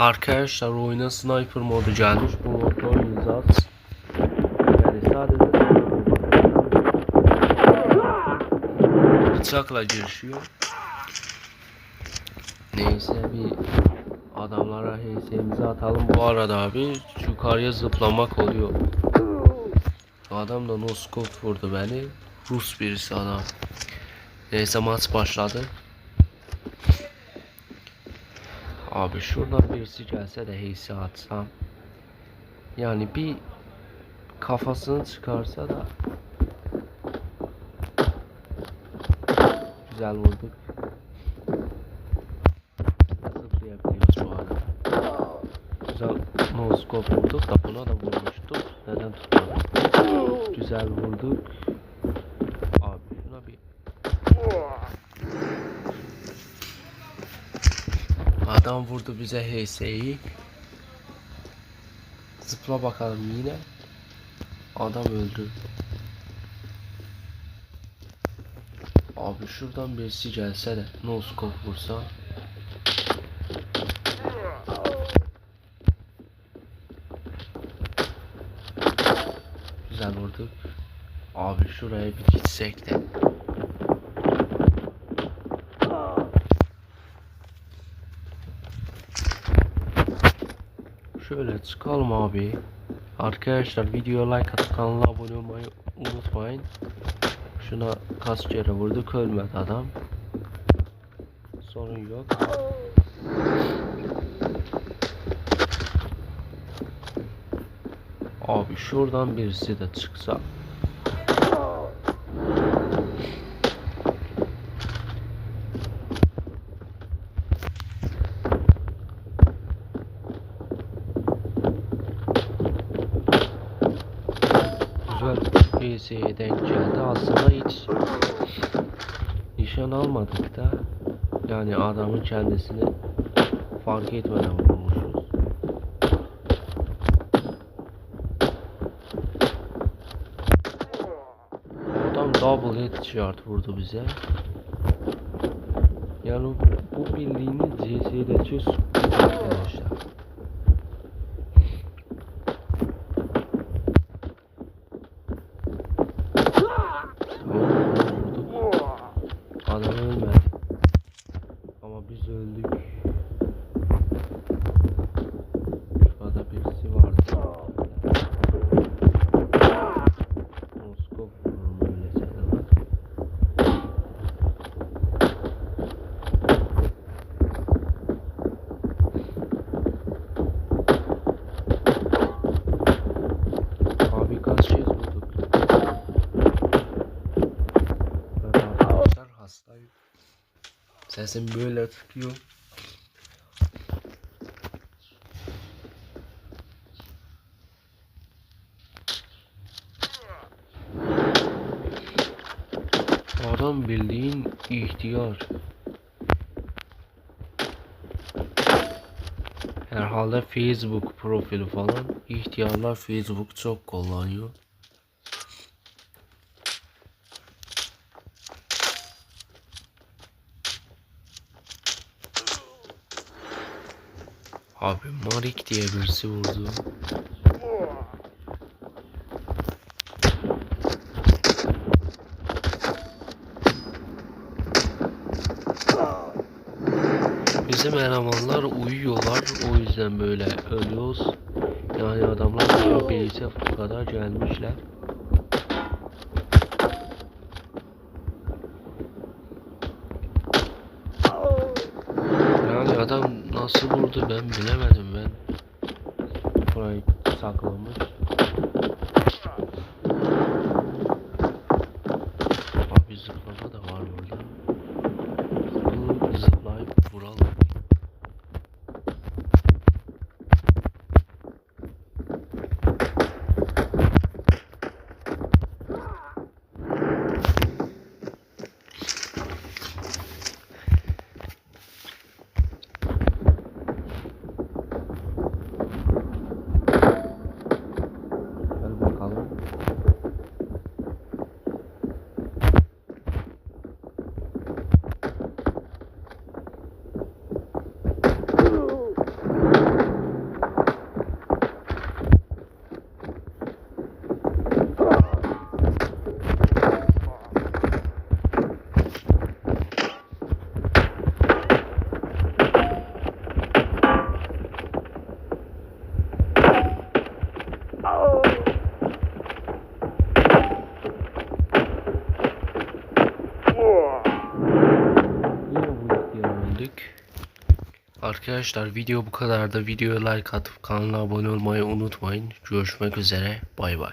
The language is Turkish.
Arkadaşlar oyuna sniper modu gelmiş. Bu modda oynayacağız. Yani sadece bıçakla girişiyor. Neyse bir adamlara HS'mizi atalım. Bu arada abi yukarıya zıplamak oluyor. Adam da no scope vurdu beni. Rus birisi adam. Neyse maç başladı. Abi şuradan birisi gelse de heysi atsam. Yani bir kafasını çıkarsa da güzel vurduk. Zıplayabiliyoruz bu arada. Güzel no scope vurduk da buna da vurmuştuk. Neden tutmadık? Güzel vurduk. Abi şuna bir Adam vurdu bize HS'yi. Zıpla bakalım yine. Adam öldü. Abi şuradan birisi gelse de no scope vursa. Güzel vurduk. Abi şuraya bir gitsek de. Şöyle çıkalım abi. Arkadaşlar videoya like atıp kanala abone olmayı unutmayın. Şuna kaç kere vurduk ölmedi adam. Sorun yok. Abi şuradan birisi de çıksa. Güzel PS'ye denk geldi. Aslında hiç nişan almadık da. Yani adamın kendisini fark etmeden vurmuşuz. Adam double headshot vurdu bize. Yani bu bildiğiniz CS'de çok arkadaşlar. Tamam, vurduk. Adam ölmedi. Ama biz öldük. Şurada birisi vardı. Moskov vururum öylese de lan. Abi kaç kez vurduk? Ben arkadaşlar hastayım. Sesim böyle çıkıyor. Adam bildiğin ihtiyar. Herhalde Facebook profili falan. İhtiyarlar Facebook çok kullanıyor. Abi Marik diye birisi vurdu. Bizim elemanlar uyuyorlar o yüzden böyle ölüyoruz. Yani adamlar bu kadar gelmişler. Yani adam nasıl vurdu ben bilemedim ben. Burayı saklamış. Arkadaşlar video bu kadar da videoya like atıp kanala abone olmayı unutmayın. Görüşmek üzere. Bay bay.